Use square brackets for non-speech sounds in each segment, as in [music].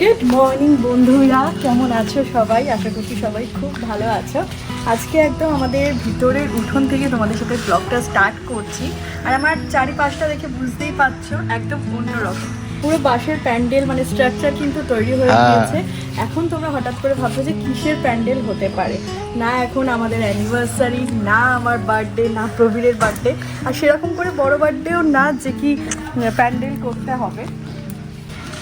Good morning বন্ধুরা। কেমন আছো সবাই? আশা করছি সবাই খুব ভালো আছো। আজকে একদম আমাদের ভিতরের উঠোন থেকে তোমাদের সাথে ব্লগটা স্টার্ট করছি। আর আমার চারিপাশটা দেখে বুঝতেই পারছ একদম অন্যরকম। পুরো বাঁশের প্যান্ডেল মানে স্ট্রাকচার কিন্তু তৈরি হয়ে হ্যাঁ। গিয়েছে। এখন তোমরা হঠাৎ করে ভাবছ যে কিসের প্যান্ডেল হতে পারে? না এখন আমাদের অ্যানিভার্সারি না আমার বার্থডে না প্রবীরের বার্থডে আর সেরকম করে বড় বার্থডেও না যে কি প্যান্ডেল করতে হবে।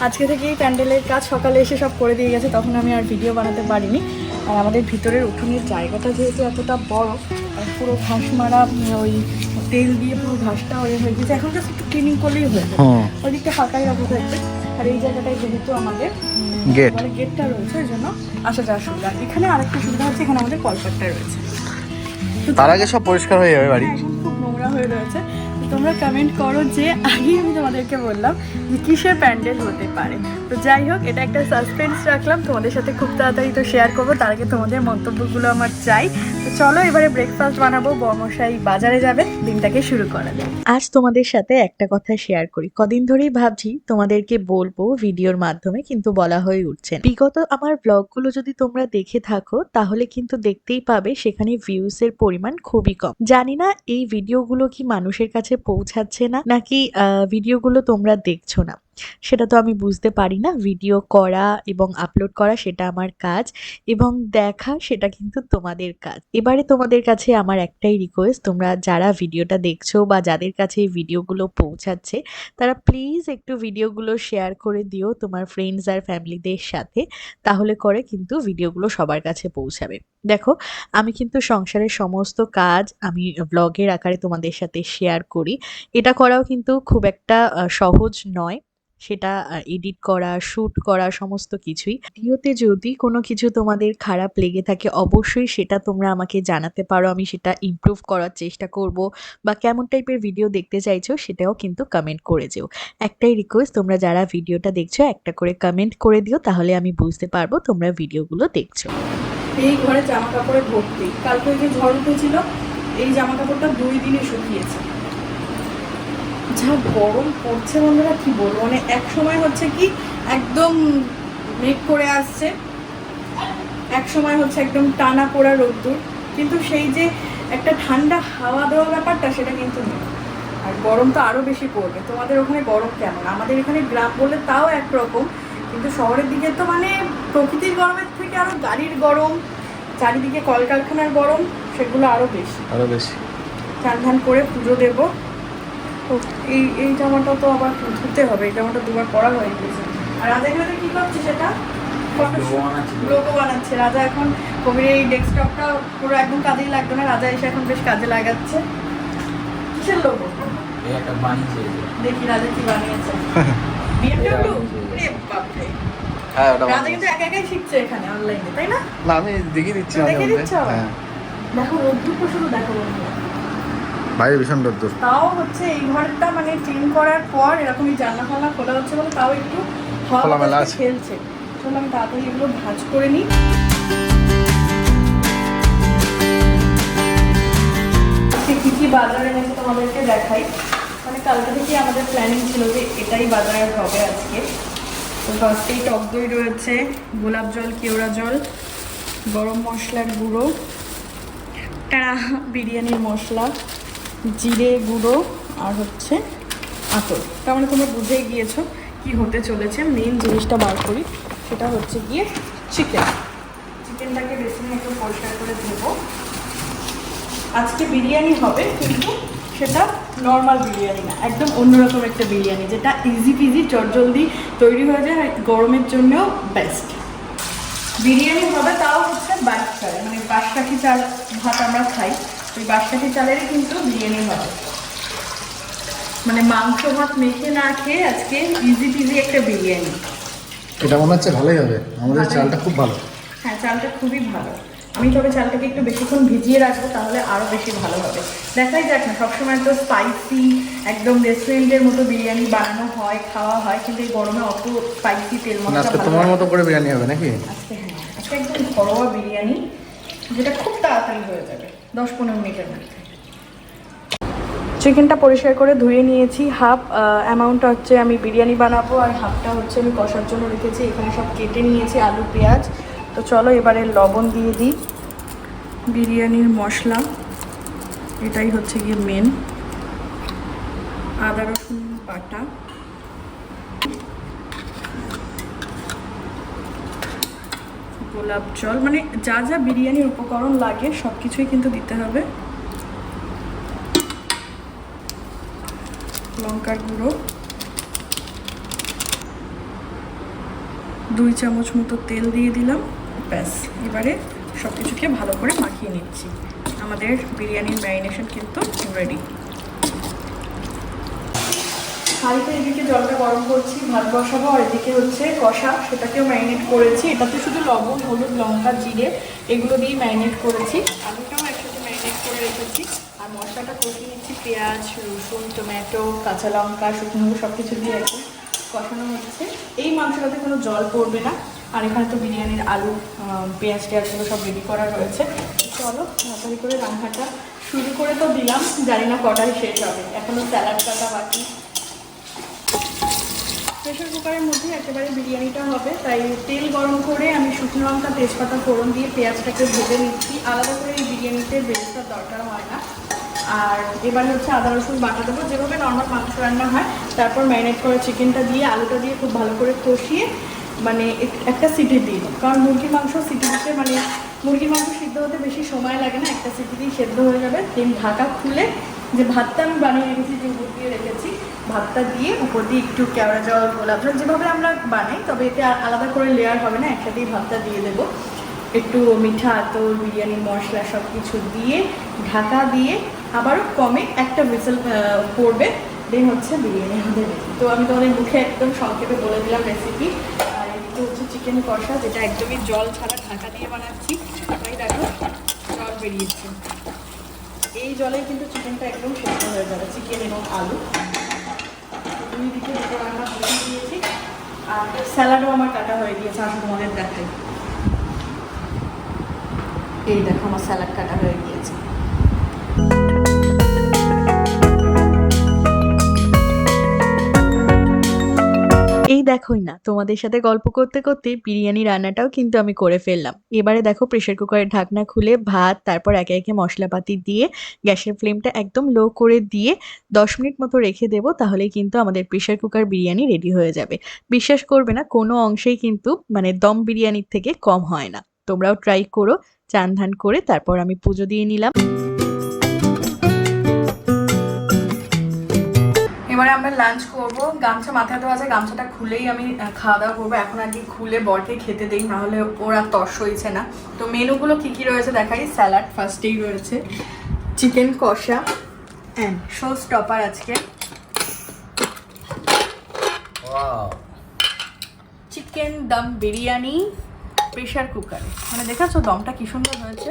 আজকে থেকেই প্যান্ডেলের কাজ সকালে এসে সব করে দিয়ে গেছে তখন আমি আর ভিডিও বানাতে পারিনি। আর আমাদের ভিতরের উঠোনের জায়গাটা যেহেতু এতটা বড় আর পুরো ঘাস মারা ওই তেল দিয়ে পুরো ঘাসটা হয়ে হয়ে গেছে এখন জাস্ট একটু ক্লিনিং করলেই হয়ে যাবে। হুম ওই দিকটা ফাঁকাই রাখা থাকবে। আর এই জায়গাটায় যেহেতু আমাদের Gate. মানে গেটটা রয়েছে ওই জন্য আসা যাওয়ার সুবিধা এখানে আরেকটা সুবিধা হচ্ছে এখানে আমাদের কলপাটটা রয়েছে। তার আগে সব পরিষ্কার হয়ে যাবে বাড়ি। হ্যাঁ, খুব নোংরা হয়ে রয়েছে। তোমরা কমেন্ট করো যে আগে আমি তোমাদেরকে বললাম যে কিসের প্যান্ডেল হতে পারে। তো যাই হোক, এটা একটা সাসপেন্স রাখলাম। তোমাদের সাথে খুব তাড়াতাড়ি তো শেয়ার করব। তার আগে তোমাদের মন্তব্যগুলো আমার চাই। চলো এবারে ব্রেকফাস্ট বানাবো। বর্মশাই বাজারে যাবে, দিনটাকে শুরু করা যাক। আজ তোমাদের সাথে একটা কথা শেয়ার করি। কদিন ধরেই ভাবছি তোমাদেরকে বলব ভিডিওর মাধ্যমে, কিন্তু বলা হয়ে উঠছে বিগত আমার ব্লগগুলো যদি তোমরা দেখে থাকো, তাহলে কিন্তু দেখতেই পাবে সেখানে ভিউজ এর পরিমাণ খুবই কম। জানি না এই ভিডিওগুলো কি মানুষের কাছে পৌঁছাচ্ছে না, নাকি ভিডিওগুলো তোমরা দেখছ না। সেটা তো আমি বুঝতে পারি না। ভিডিও করা এবং আপলোড করা সেটা আমার কাজ এবং দেখা সেটা কিন্তু তোমাদের কাজ। এবারে তোমাদের কাছে আমার একটাই রিকোয়েস্ট তোমরা যারা ভিডিওটা দেখছ বা যাদের কাছে এই ভিডিওগুলো পৌঁছাচ্ছে, তারা প্লিজ একটু ভিডিওগুলো শেয়ার করে দিও তোমার ফ্রেন্ডস আর ফ্যামিলিদের সাথে, তাহলে করে কিন্তু ভিডিওগুলো সবার কাছে পৌঁছাবে। দেখো, আমি কিন্তু সংসারের সমস্ত কাজ আমি ব্লগের আকারে তোমাদের সাথে শেয়ার করি। এটা করাও কিন্তু খুব একটা সহজ নয়। সেটা এডিট করা শ্যুট করা, সমস্ত কিছুই। ভিডিওতে যদি কোনো কিছু তোমাদের খারাপ লেগে থাকে, অবশ্যই সেটা তোমরা আমাকে জানাতে পারো। আমি সেটা ইমপ্রুভ করার চেষ্টা করব। বা কেমন টাইপের ভিডিও দেখতে চাইছো, সেটাও কিন্তু কমেন্ট করে যেও। একটাই রিকোয়েস্ট তোমরা যারা ভিডিওটা দেখছ, একটা করে কমেন্ট করে দিও, তাহলে আমি বুঝতে পারব তোমরা ভিডিওগুলো দেখছ। এই ঘরে জামা কাপড়ে ভর্তি। কালকে যে ঝড় উঠেছিল, এই জামা কাপড়টা দুই দিনে শুকিয়েছে। যা গরম পড়ছে বন্ধুরা কি বলব? মানে এক সময় হচ্ছে কি একদম মেঘ করে আসছে এক সময় হচ্ছে একদম টানা পোড়া রোদ্দুর কিন্তু সেই যে একটা ঠান্ডা হাওয়া দেওয়া ব্যাপারটা সেটা কিন্তু নেই। আর গরম তো আরও বেশি পড়বে। তোমাদের ওখানে গরম কেমন? আমাদের এখানে গ্রাম বলে তাও একরকম কিন্তু শহরের দিকে তো মানে প্রকৃতির গরমের থেকে আরও গাড়ির গরম চারিদিকে কলকারখানার গরম সেগুলো আরও বেশি। আরও বেশি। চান ধান করে পুজো দেবো। তো এই এই জামাটা তো আবার ধুতে হবে এই জামাটা দুবার পরা হয়ে গেছে। আর রাজা এখানে কি করছে সেটা? লোগো বানাচ্ছে। রাজা এখন কবির এই ডেস্কটপটা পুরো একদম কাজেই লাগতো না রাজা এসে এখন বেশ কাজে লাগাচ্ছে। কিসের লোগো। দেখি রাজা কি বানিয়েছে। [laughs] হ্যাঁ ওটা রাজা কিন্তু একা একাই শিখছে এখানে অনলাইনে তাই না? না আমি দেখিয়ে দিচ্ছি দেখে? হ্যাঁ। দেখো রোদ্দুরটা শুধু দেখো বন্ধুরা। বাইরে ভীষণ রোদ্দুর। তাও হচ্ছে এই ঘরটা মানে ক্লিন করার পর এরকমই জানলা ফাল্লা খোলা হচ্ছে বলে তাও একটু খোলামেলা আছে। খেলছে। চলো আমি তাড়াতাড়ি এগুলো ভাঁজ করে নিই। কি কি বাজার এনেছে তোমাদেরকে দেখাই। মানে কালকে থেকে আমাদের প্ল্যানিং ছিল যে এটাই বাজার হবে আজকে। তো ফার্স্টেই টক দই রয়েছে গোলাপ জল কেওড়া জল গরম মশলার গুঁড়ো টাড়া বিরিয়ানির মশলা। জিরে গুঁড়ো আর হচ্ছে আতর। তার মানে তোমরা বুঝেই গিয়েছো কি হতে চলেছে। মেন জিনিসটা বার করি, সেটা হচ্ছে গিয়ে চিকেন চিকেনটাকে বেশি একটু পরিষ্কার করে দেবো আজকে বিরিয়ানি হবে, কিন্তু সেটা নর্মাল বিরিয়ানি না, একদম অন্যরকম একটা বিরিয়ানি, যেটা ইজি পিজি চটজলদি তৈরি হয়ে যায় আর গরমের জন্যও বেস্ট বিরিয়ানি হবে তাও হচ্ছে বাইশ চালে মানে বাঁশকাঠি চাল ভাত আমরা খাই। ওই বাঁশকাঠি চালেরই কিন্তু বিরিয়ানি হবে। মানে মাংস ভাত মেখে না খেয়ে আজকে ইজি পিজি একটা বিরিয়ানি। এটা মনে হচ্ছে ভালোই হবে। আমাদের চালটা খুব ভালো। হ্যাঁ চালটা খুবই ভালো। আমি তবে চালটাকে একটু বেশিক্ষণ ভিজিয়ে রাখব তাহলে আরও বেশি ভালো হবে। দেখাই যাক না সবসময় তো স্পাইসি একদম রেস্টুরেন্টের মতো বিরিয়ানি বানানো হয় খাওয়া হয় কিন্তু এই গরমে অত স্পাইসি তেল মশলা তোমার মতো করে বিরিয়ানি হবে নাকি? আজকে হ্যাঁ আজকে একদম ঘরোয়া বিরিয়ানি। যেটা খুব তাড়াতাড়ি হয়ে যাবে, দশ পনেরো মিনিটের মধ্যে। চিকেনটা পরিষ্কার করে ধুয়ে নিয়েছি হাফ অ্যামাউন্টটা হচ্ছে আমি বিরিয়ানি বানাবো আর হাফটা হচ্ছে আমি কষার জন্য রেখেছি। এখানে সব কেটে নিয়েছি আলু, পেঁয়াজ। তো চলো এবারে লবণ দিয়ে দিই। বিরিয়ানির মশলা, এটাই হচ্ছে গিয়ে মেন আদা রসুন বাটা। গোলাপ জল মানে যা যা বিরিয়ানির উপকরণ লাগে সব কিছুই কিন্তু দিতে হবে। লঙ্কার গুঁড়ো। দুই চামচ মতো তেল দিয়ে দিলাম। ব্যাস, এবারে সব কিছুকে ভালো করে মাখিয়ে নিচ্ছি। আমাদের বিরিয়ানির ম্যারিনেশন কিন্তু রেডি হাঁড়িতে এদিকে জলটা গরম করছি, ভাত বসাবো, আর এদিকে হচ্ছে কষা, সেটাকেও ম্যারিনেট করেছি। এটাতে শুধু লবণ, হলুদ, লঙ্কা, জিরে, এগুলো দিয়ে ম্যারিনেট করেছি। আলুটাও একসাথে ম্যারিনেট করে রেখেছি। আর মশলাটা কষিয়ে নিচ্ছি, পেঁয়াজ, রসুন, টমেটো, কাঁচা লঙ্কা, শুকনো সব কিছু দিয়ে একটু কষানো হচ্ছে। এই মাংসটাতে কোনো জল পড়বে না। আর এখানে তো বিরিয়ানির আলু পেঁয়াজ টেয়াজগুলো সব রেডি করা রয়েছে। চলো, তাড়াতাড়ি করে রান্নাটা শুরু করে তো দিলাম। জানি না কটায় শেষ হবে। এখনও স্যালাড কাটা বাকি। প্রেশার কুকারের মধ্যে একেবারে বিরিয়ানিটা হবে। তাই তেল গরম করে আমি শুকনো লঙ্কা, তেজপাতা, ফোড়ন দিয়ে পেঁয়াজটাকে ভেজে নিচ্ছি। আলাদা করে এই বিরিয়ানিতে বেরেস্তার দরকার হয় না। আর এবার হচ্ছে আদা, রসুন বাটা দেবো। যেভাবে নর্মাল মাংস রান্না হয়, তারপর ম্যারিনেট করা চিকেনটা দিয়ে আলুটা দিয়ে খুব ভালো করে কষিয়ে মানে এক- একটা সিটি দিই কারণ মুরগির মাংস সিটি দিতে মানে মুরগির মাংস সিদ্ধ হতে বেশি সময় লাগে না, একটা সিটি দিয়ে সেদ্ধ হয়ে যাবে। দেন ঢাকা খুলে যে ভাতটা আমি বানিয়ে রেখেছি, যে দিয়ে রেখেছি ভাতটা দিয়ে উপর দিয়ে একটু কেওড়া জল, গোলাপ জল যেভাবে আমরা বানাই, তবে এতে আলাদা করে লেয়ার হবে না, একসাথেই ভাতটা দিয়ে দেবো। একটু মিঠা আতর, বিরিয়ানির মশলা সব কিছু দিয়ে, ঢাকা দিয়ে আবারও কমে একটা হুইসেল পড়বে দেন হচ্ছে বিরিয়ানি আমাদের। তো আমি তোমাদের মুখে একদম সংক্ষেপে বলে দিলাম রেসিপি আর এদিকে হচ্ছে চিকেন কষা, যেটা একদমই জল ছাড়া ঢাকা দিয়ে বানাচ্ছি। তাই দেখো, জল বেরিয়েছে। এই জলে কিন্তু চিকেনটা একদম সেদ্ধ হয়ে যাবে চিকেন এবং আলু। দুই দিকে রান্না বসিয়ে দিয়েছি। আর স্যালাডও আমার কাটা হয়ে গিয়েছে, আমি তোমাদের দেখাই। এই দেখো, আমার স্যালাড কাটা হয়ে গিয়েছে। দেখোই না। তোমাদের সাথে গল্প করতে করতে বিরিয়ানি রান্নাটাও কিন্তু আমি করে ফেললাম। এবারে দেখো প্রেশার কুকারের ঢাকনা খুলে ভাত, তারপর একে একে মশলাপাতি দিয়ে গ্যাসের ফ্লেমটা একদম লো করে দিয়ে দশ মিনিট মতো রেখে দেবো, তাহলেই কিন্তু আমাদের প্রেশার কুকার বিরিয়ানি রেডি হয়ে যাবে। বিশ্বাস করবে না, কোনো অংশেই কিন্তু মানে দম বিরিয়ানির থেকে কম হয় না। তোমরাও ট্রাই করো, চান ধান করে তারপর আমি পুজো দিয়ে নিলাম। এবারে আমরা লাঞ্চ করব। গামছা মাথায় দেওয়া আছে গামছাটা খুলেই আমি খাওয়া দাওয়া করব। এখন আর কি খুলে বরকে খেতে দেই নাহলে ওরা তর্স হয়েছে না। তো মেনুগুলো কি কি রয়েছে দেখাই। স্যালাড ফার্স্টেই রয়েছে। চিকেন কষা অ্যান্ড শো স্টপার আজকে। চিকেন দম বিরিয়ানি প্রেশার কুকারে মানে দেখাচ্ছ দমটা কি সুন্দর হয়েছে?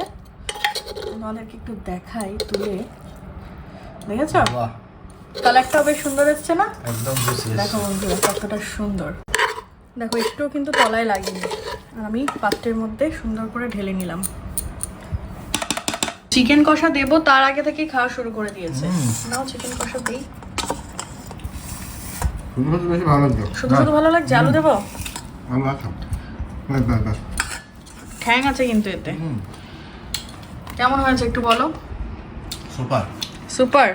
তোমাদেরকে একটু দেখাই তুলে। দেখেছ? বাহ। কালারটাও বেশ সুন্দর এসছে না? একদম দেখো বন্ধুরা কতটা সুন্দর। দেখো একটুও কিন্তু তলায় লাগেনি। আর আমি পাত্রের মধ্যে সুন্দর করে ঢেলে নিলাম। চিকেন কষা দেবো তার আগে থেকেই খাওয়া শুরু করে দিয়েছে। নাও চিকেন কষা দিই শুধু শুধু ভালো লাগছে? আলু দেবো? ঠ্যাং আছে কিন্তু এতে। কেমন হয়েছে একটু বলো। সুপার। সুপার?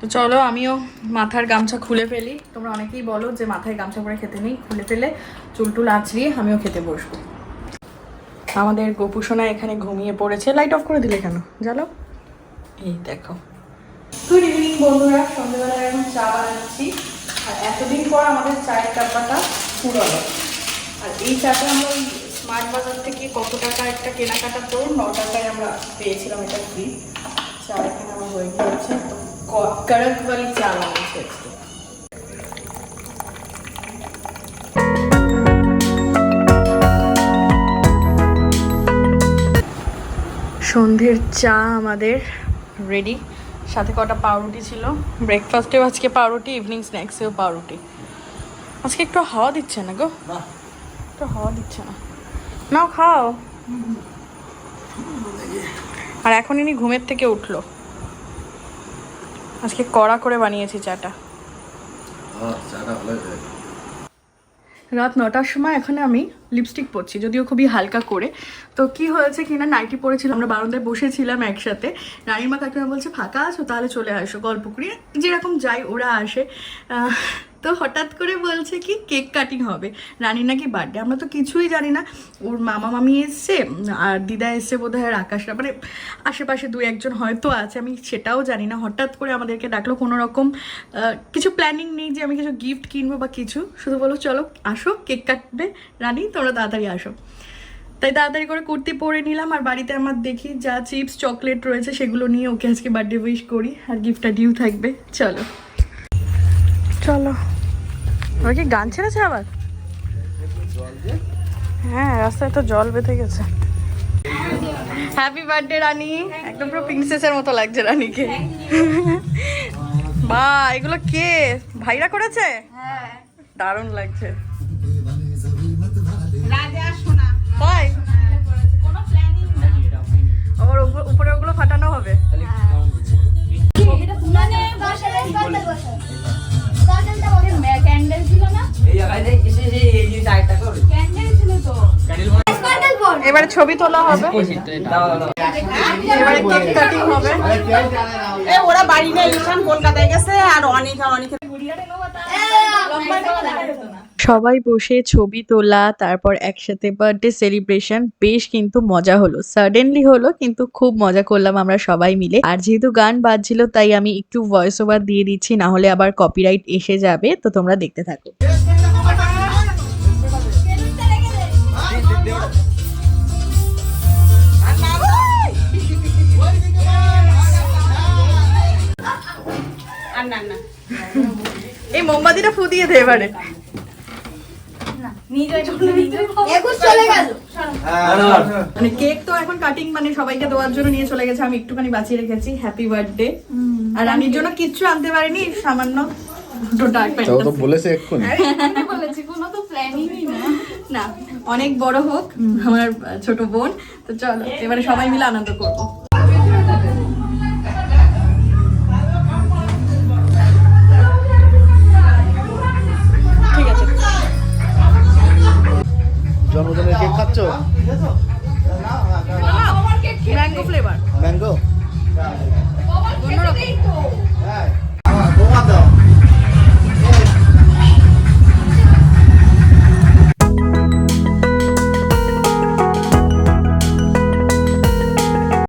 তো চলো আমিও মাথার গামছা খুলে ফেলি। তোমরা অনেকেই বলো যে মাথায় গামছা পরে খেতে নেই, খুলে ফেলে চুল টুল আঁচড়িয়ে আমিও খেতে বসবো। আমাদের গোপুসোনা এখানে ঘুমিয়ে পড়েছে। লাইট অফ করে দিলে কেন? জানো? এই দেখো। গুড ইভিনিং বন্ধুরা। সন্ধ্যেবেলায় এখন চা বানাচ্ছি। আর এতদিন পর আমাদের চায়ের ডাব্বাটা পুরোলো আর এই চাটা আমরা ওই স্মার্ট বাজার থেকে কত টাকা একটা কেনাকাটা তো ন টাকায় আমরা পেয়েছিলাম এটা ফ্রি চা এখানে আমার হয়ে গিয়েছে। করকওয়ালি চা বানাচ্ছি আজকে সন্ধ্যের চা আমাদের রেডি সাথে কটা পাউরুটি ছিল। ব্রেকফাস্টেও আজকে পাউরুটি ইভিনিং স্ন্যাক্সেও পাউরুটি। আজকে একটু হাওয়া দিচ্ছে না গো? একটু হাওয়া দিচ্ছে না। নাও খাও। আর এখন ইনি ঘুমের থেকে উঠল। আজকে কড়া করে বানিয়েছি চাটা। রাত নটার সময় এখন আমি লিপস্টিক পরছি, যদিও খুবই হালকা করে। তো কি হয়েছে কিনা, নাইটি পরেছিলাম, আমরা বারান্দায় বসেছিলাম একসাথে। রানীমা কাকিমা বলছে, ফাঁকা আছো? তাহলে চলে আসো, গল্প করি। যেরকম যাই, ওরা আসে। তো হঠাৎ করে বলছে কি, কেক কাটিং হবে। রানী নাকি বার্থডে আমরা তো কিছুই জানি না। ওর মামা মামি এসছে, আর দিদা এসছে বোধ হয় আকাশরা মানে আশেপাশে দু একজন হয়তো আছে, আমি সেটাও জানি না। হঠাৎ করে আমাদেরকে ডাকলো কোনো রকম কিছু প্ল্যানিং নেই যে আমি কিছু গিফট কিনবো বা কিছু। শুধু বলো চলো, আসো, কেক কাটবে রানী। তোমরা তাড়াতাড়ি আসো। তাই তাড়াতাড়ি করে কুর্তি পরে নিলাম আর বাড়িতে আমার দেখি যা চিপস চকলেট রয়েছে সেগুলো নিয়ে ওকে আজকে বার্থডে উইশ করি আর গিফটটা ডিউ থাকবে। চলো। চলো। ওরা কি গান ছেড়েছে আবার? হ্যাঁ রাস্তায় তো জল বেঁধে গেছে। Happy birthday Rani. একদম পুরো প্রিন্সেসের মতো লাগছে রানীকে। বা এগুলো কে? ভাইরা করেছে? দারুণ লাগছে। তাই? ওর উপরে ওগুলো ফাটানো হবে। এবারে ছবি তোলা হবে। দাও দাও দাও এবারে কেক কাটিং হবে। ওরা বাড়ি নেই ঈশান কলকাতায় গেছে আর অনেক আর অনেক সবাই বসে ছবি তোলা, তারপর একসাথে বার্থডে সেলিব্রেশন বেশ কিন্তু মজা হলো। সাডেনলি হলো, কিন্তু খুব মজা করলাম আমরা সবাই মিলে। আর যেহেতু গান বাজছিল, তাই আমি একটু ভয়েস ওভার দিয়ে দিচ্ছি, না হলে আবার কপিরাইট এসে যাবে, তো তোমরা দেখতে থাকো। এই মোমবাতিটা ফু দিয়ে দে এবারে। মানে কেক তো এখন কাটিং মানে সবাইকে দেওয়ার জন্য নিয়ে চলে গেছে। আমি একটুখানি বাঁচিয়ে রেখেছি। হ্যাপি বার্থডে আর রানীর জন্য কিচ্ছু আনতে পারিনি সামান্য দুটো ডার্ক তাও তো বলেছে এক্ষুনি। বলেছি কোনো তো প্ল্যানিংই না না অনেক বড় হোক আমার ছোট বোন। তো চলো এবারে সবাই মিলে আনন্দ করব।